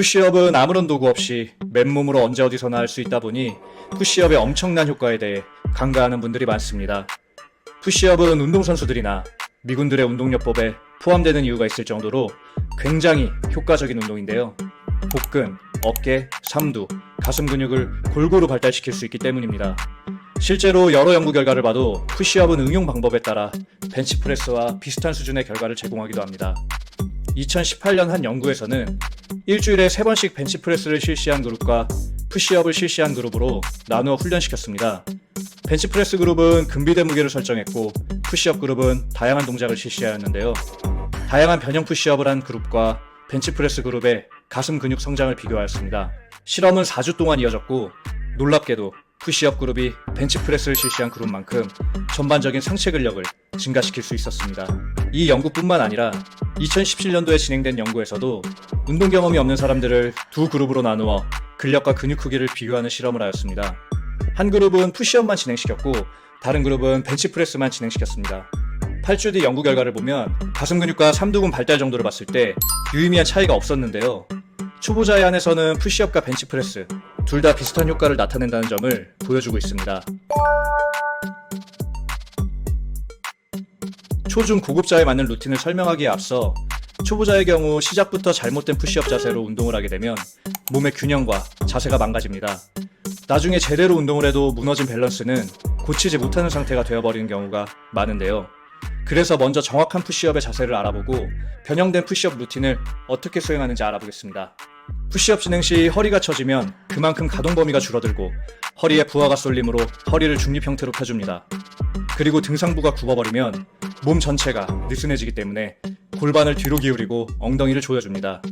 푸시업은 아무런 도구 없이 맨몸으로 언제 어디서나 할 수 있다 보니 푸시업의 엄청난 효과에 대해 간과하는 분들이 많습니다. 푸시업은 운동선수들이나 미군들의 운동요법에 포함되는 이유가 있을 정도로 굉장히 효과적인 운동인데요. 복근, 어깨, 삼두, 가슴 근육을 골고루 발달시킬 수 있기 때문입니다. 실제로 여러 연구 결과를 봐도 푸시업은 응용 방법에 따라 벤치프레스와 비슷한 수준의 결과를 제공하기도 합니다. 2018년 한 연구에서는 일주일에 3번씩 벤치프레스를 실시한 그룹과 푸시업을 실시한 그룹으로 나누어 훈련시켰습니다. 벤치프레스 그룹은 근비대 무게를 설정했고 푸시업 그룹은 다양한 동작을 실시하였는데요. 다양한 변형 푸시업을 한 그룹과 벤치프레스 그룹의 가슴 근육 성장을 비교하였습니다. 실험은 4주 동안 이어졌고 놀랍게도 푸시업 그룹이 벤치프레스를 실시한 그룹만큼 전반적인 상체 근력을 증가시킬 수 있었습니다. 이 연구뿐만 아니라 2017년도에 진행된 연구에서도 운동 경험이 없는 사람들을 두 그룹으로 나누어 근력과 근육 크기를 비교하는 실험을 하였습니다. 한 그룹은 푸시업만 진행시켰고 다른 그룹은 벤치프레스만 진행시켰습니다. 8주 뒤 연구 결과를 보면 가슴 근육과 삼두근 발달 정도를 봤을 때 유의미한 차이가 없었는데요. 초보자에 한해서는 푸시업과 벤치프레스 둘 다 비슷한 효과를 나타낸다는 점을 보여주고 있습니다. 초중 고급자에 맞는 루틴을 설명하기에 앞서 초보자의 경우 시작부터 잘못된 푸시업 자세로 운동을 하게 되면 몸의 균형과 자세가 망가집니다. 나중에 제대로 운동을 해도 무너진 밸런스는 고치지 못하는 상태가 되어버리는 경우가 많은데요. 그래서 먼저 정확한 푸시업의 자세를 알아보고 변형된 푸시업 루틴을 어떻게 수행하는지 알아보겠습니다. 푸시업 진행 시 허리가 처지면 그만큼 가동 범위가 줄어들고 허리에 부하가 쏠림으로 허리를 중립 형태로 펴줍니다. 그리고 등상부가 굽어버리면 몸 전체가 느슨해지기 때문에 골반을 뒤로 기울이고 엉덩이를 조여줍니다.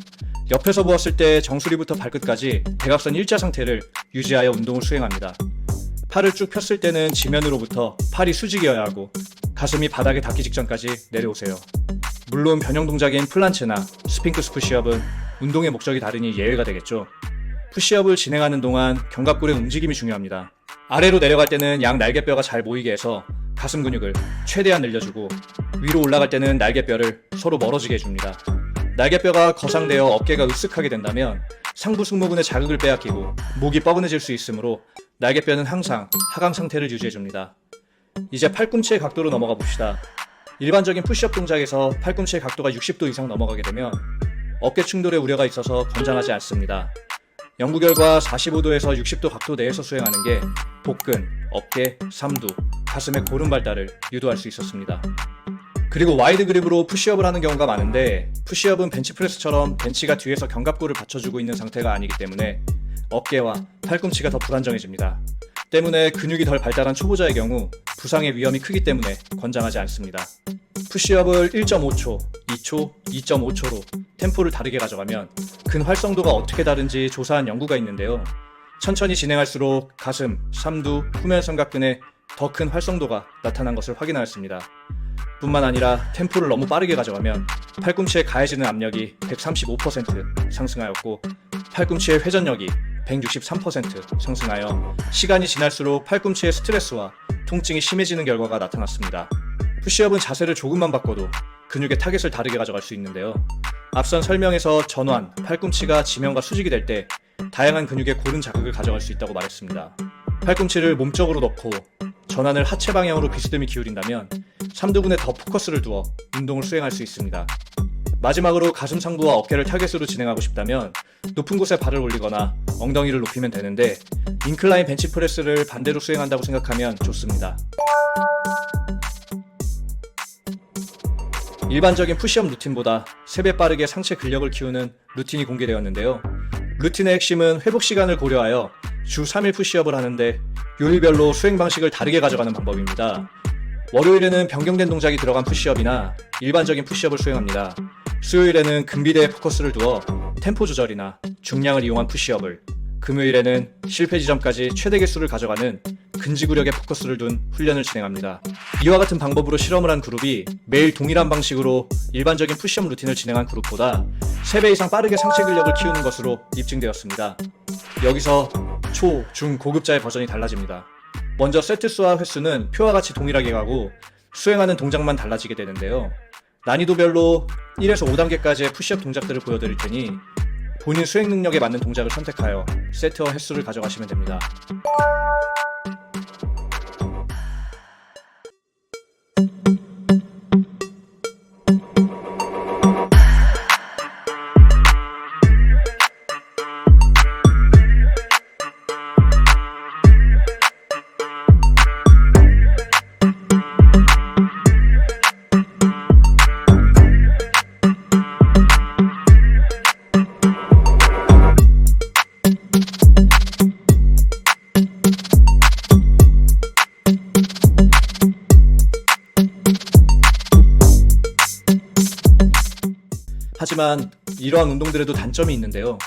옆에서 보았을 때 정수리부터 발끝까지 대각선 일자 상태를 유지하여 운동을 수행합니다. 팔을 쭉 폈을 때는 지면으로부터 팔이 수직이어야 하고 가슴이 바닥에 닿기 직전까지 내려오세요. 물론 변형 동작인 플란체나 스핑크스 푸시업은 운동의 목적이 다르니 예외가 되겠죠. 푸시업을 진행하는 동안 견갑골의 움직임이 중요합니다. 아래로 내려갈 때는 양 날개뼈가 잘 모이게 해서 가슴 근육을 최대한 늘려주고 위로 올라갈 때는 날개뼈를 서로 멀어지게 해줍니다. 날개뼈가 거상되어 어깨가 으쓱하게 된다면 상부 승모근의 자극을 빼앗기고 목이 뻐근해질 수 있으므로 날개뼈는 항상 하강 상태를 유지해줍니다. 이제 팔꿈치의 각도로 넘어가 봅시다. 일반적인 푸시업 동작에서 팔꿈치의 각도가 60도 이상 넘어가게 되면 어깨 충돌의 우려가 있어서 권장하지 않습니다. 연구 결과 45도에서 60도 각도 내에서 수행하는 게 복근, 어깨, 삼두, 가슴의 고른 발달을 유도할 수 있었습니다. 그리고 와이드 그립으로 푸시업을 하는 경우가 많은데 푸시업은 벤치프레스처럼 벤치가 뒤에서 견갑골을 받쳐주고 있는 상태가 아니기 때문에 어깨와 팔꿈치가 더 불안정해집니다. 때문에 근육이 덜 발달한 초보자의 경우 부상의 위험이 크기 때문에 권장하지 않습니다. 푸시업을 1.5초, 2초, 2.5초로 템포를 다르게 가져가면 근 활성도가 어떻게 다른지 조사한 연구가 있는데요. 천천히 진행할수록 가슴, 삼두, 후면 삼각근에 더 큰 활성도가 나타난 것을 확인하였습니다. 뿐만 아니라 템포를 너무 빠르게 가져가면 팔꿈치에 가해지는 압력이 135% 상승하였고 팔꿈치의 회전력이 163% 상승하여 시간이 지날수록 팔꿈치의 스트레스와 통증이 심해지는 결과가 나타났습니다. 푸시업은 자세를 조금만 바꿔도 근육의 타겟을 다르게 가져갈 수 있는데요. 앞선 설명에서 전완, 팔꿈치가 지면과 수직이 될 때 다양한 근육의 고른 자극을 가져갈 수 있다고 말했습니다. 팔꿈치를 몸쪽으로 넣고 전완을 하체 방향으로 비스듬히 기울인다면 삼두근에 더 포커스를 두어 운동을 수행할 수 있습니다. 마지막으로 가슴 상부와 어깨를 타겟으로 진행하고 싶다면 높은 곳에 발을 올리거나 엉덩이를 높이면 되는데 인클라인 벤치프레스를 반대로 수행한다고 생각하면 좋습니다. 일반적인 푸시업 루틴보다 3배 빠르게 상체 근력을 키우는 루틴이 공개되었는데요. 루틴의 핵심은 회복 시간을 고려하여 주 3일 푸시업을 하는데 요일별로 수행 방식을 다르게 가져가는 방법입니다. 월요일에는 변경된 동작이 들어간 푸시업이나 일반적인 푸시업을 수행합니다. 수요일에는 근비대에 포커스를 두어 템포 조절이나 중량을 이용한 푸시업을, 금요일에는 실패 지점까지 최대 개수를 가져가는 근지구력에 포커스를 둔 훈련을 진행합니다. 이와 같은 방법으로 실험을 한 그룹이 매일 동일한 방식으로 일반적인 푸시업 루틴을 진행한 그룹보다 3배 이상 빠르게 상체 근력을 키우는 것으로 입증되었습니다. 여기서 초, 중, 고급자의 버전이 달라집니다. 먼저 세트 수와 횟수는 표와 같이 동일하게 가고 수행하는 동작만 달라지게 되는데요. 난이도별로 1에서 5단계까지의 푸시업 동작들을 보여드릴 테니 본인 수행 능력에 맞는 동작을 선택하여 세트와 횟수를 가져가시면 됩니다. 하지만 이러한 운동들에도 단점이 있는데요.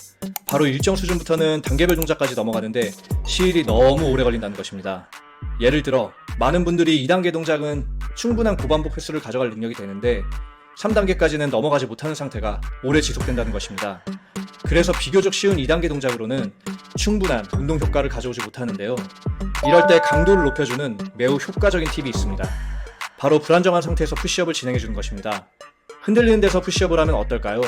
바로 일정 수준부터는 단계별 동작까지 넘어가는데 시일이 너무 오래 걸린다는 것입니다. 예를 들어 많은 분들이 2단계 동작은 충분한 고반복 횟수를 가져갈 능력이 되는데 3단계까지는 넘어가지 못하는 상태가 오래 지속된다는 것입니다. 그래서 비교적 쉬운 2단계 동작으로는 충분한 운동 효과를 가져오지 못하는데요. 이럴 때 강도를 높여주는 매우 효과적인 팁이 있습니다. 바로 불안정한 상태에서 푸시업을 진행해 주는 것입니다. 흔들리는 데서 푸시업을 하면 어떨까요?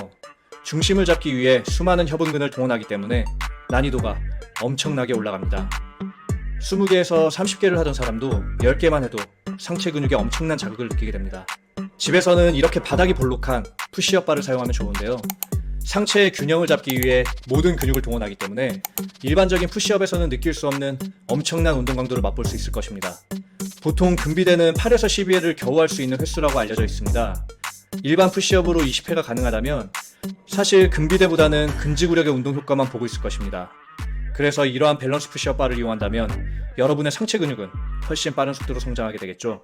중심을 잡기 위해 수많은 협응근을 동원하기 때문에 난이도가 엄청나게 올라갑니다. 20개에서 30개를 하던 사람도 10개만 해도 상체 근육에 엄청난 자극을 느끼게 됩니다. 집에서는 이렇게 바닥이 볼록한 푸시업 바를 사용하면 좋은데요. 상체의 균형을 잡기 위해 모든 근육을 동원하기 때문에 일반적인 푸시업에서는 느낄 수 없는 엄청난 운동 강도를 맛볼 수 있을 것입니다. 보통 금비대는 8에서 12회를 겨우 할 수 있는 횟수라고 알려져 있습니다. 일반 푸시업으로 20회가 가능하다면 사실 금비대보다는 근지구력의 운동 효과만 보고 있을 것입니다. 그래서 이러한 밸런스 푸시업 바를 이용한다면 여러분의 상체 근육은 훨씬 빠른 속도로 성장하게 되겠죠.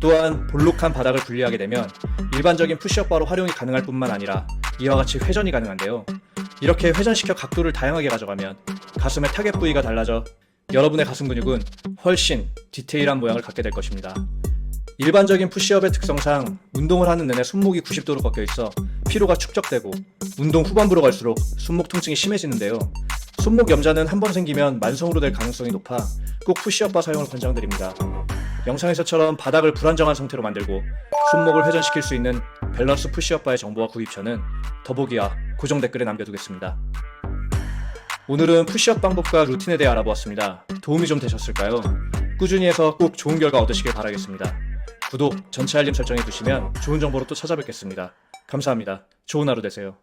또한 볼록한 바닥을 분리하게 되면 일반적인 푸시업 바로 활용이 가능할 뿐만 아니라 이와 같이 회전이 가능한데요. 이렇게 회전시켜 각도를 다양하게 가져가면 가슴의 타겟 부위가 달라져 여러분의 가슴 근육은 훨씬 디테일한 모양을 갖게 될 것입니다. 일반적인 푸시업의 특성상 운동을 하는 내내 손목이 90도로 꺾여 있어 피로가 축적되고 운동 후반부로 갈수록 손목 통증이 심해지는데요. 손목 염좌는 한 번 생기면 만성으로 될 가능성이 높아 꼭 푸시업바 사용을 권장드립니다. 영상에서처럼 바닥을 불안정한 상태로 만들고 손목을 회전시킬 수 있는 밸런스 푸시업바의 정보와 구입처는 더보기와 고정 댓글에 남겨두겠습니다. 오늘은 푸시업 방법과 루틴에 대해 알아보았습니다. 도움이 좀 되셨을까요? 꾸준히 해서 꼭 좋은 결과 얻으시길 바라겠습니다. 구독, 전체 알림 설정해 두시면 좋은 정보로 또 찾아뵙겠습니다. 감사합니다. 좋은 하루 되세요.